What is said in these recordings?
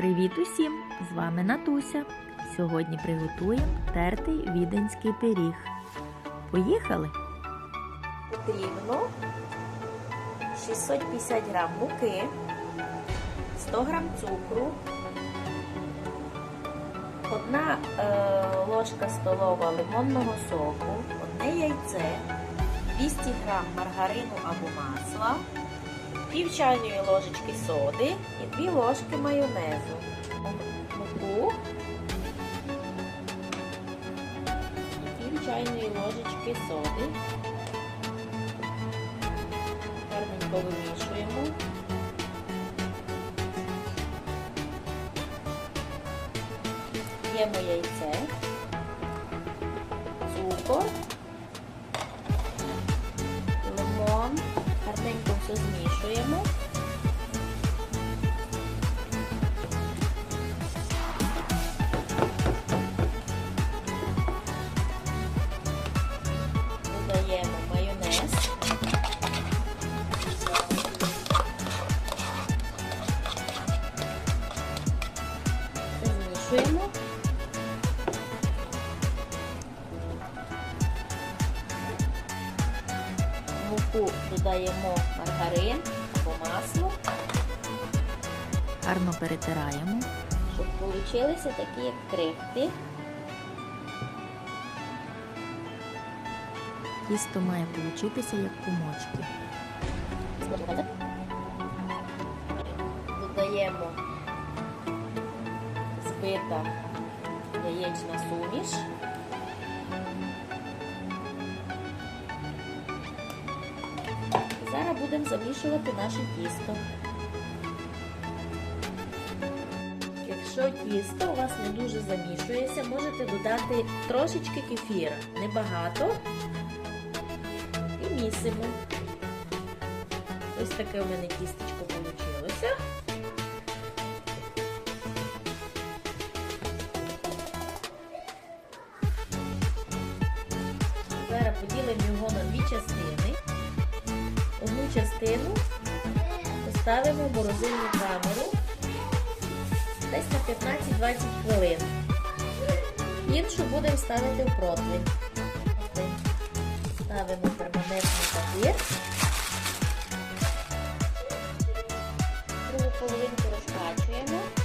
Привіт усім! З вами Натуся. Сьогодні приготуємо тертий віденський пиріг. Поїхали! Потрібно 650 грам муки, 100 грам цукру, одна е, ложка столова лимонного соку, одне яйце, 200 грам маргарину або масла, пів чайної ложечки соди і 2 ложки майонезу. Муку і пів чайної ложечки соди. Гарненько вимішуємо. П'ємо яйце, цукор, Змішуємо. Муку додаємо маргарин або масло, Гарно перетираємо. щоб получилися такі як крихти. Тісто має получитися як комочки. Додаємо збита яєчна суміш. Зараз будемо замішувати наше тісто. Якщо тісто у вас не дуже замішується, можете додати трошечки кефіра, небагато. І місимо. Ось таке у мене тістечко вийшло. Поділимо його на дві частини. Одну частину поставимо в морозильну камеру десь на 15-20 хвилин. Іншу будемо ставити в противень. Ставимо перманентний папір. Другу половинку розкачуємо.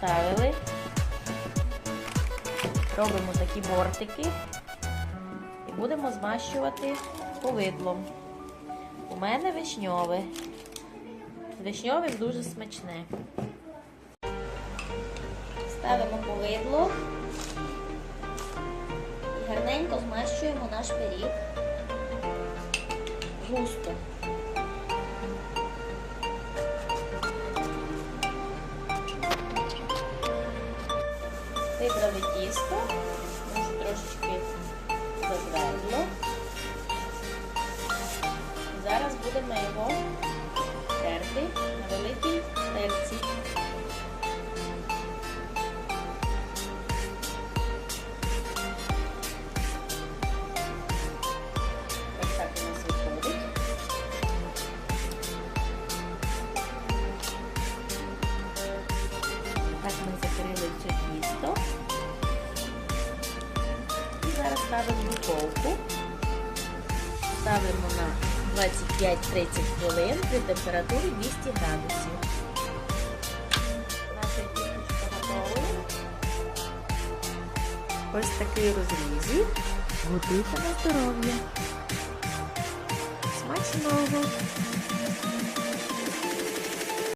Поставили. Робимо такі бортики і будемо змащувати повидлом. У мене вишньове. З вишньовим дуже смачне. Ставимо повидло і гарненько змащуємо наш пиріг. Густо. Вибрали тісто, може трошечки затвердло. Зараз будемо його терти на великій терці. Зараз ставимо духовку. Ставимо на 25-30 хвилин при температурі 200 градусів. Наша тісточка готова. Ось такий розрізів. Готуйте на здоров'я. Смачного!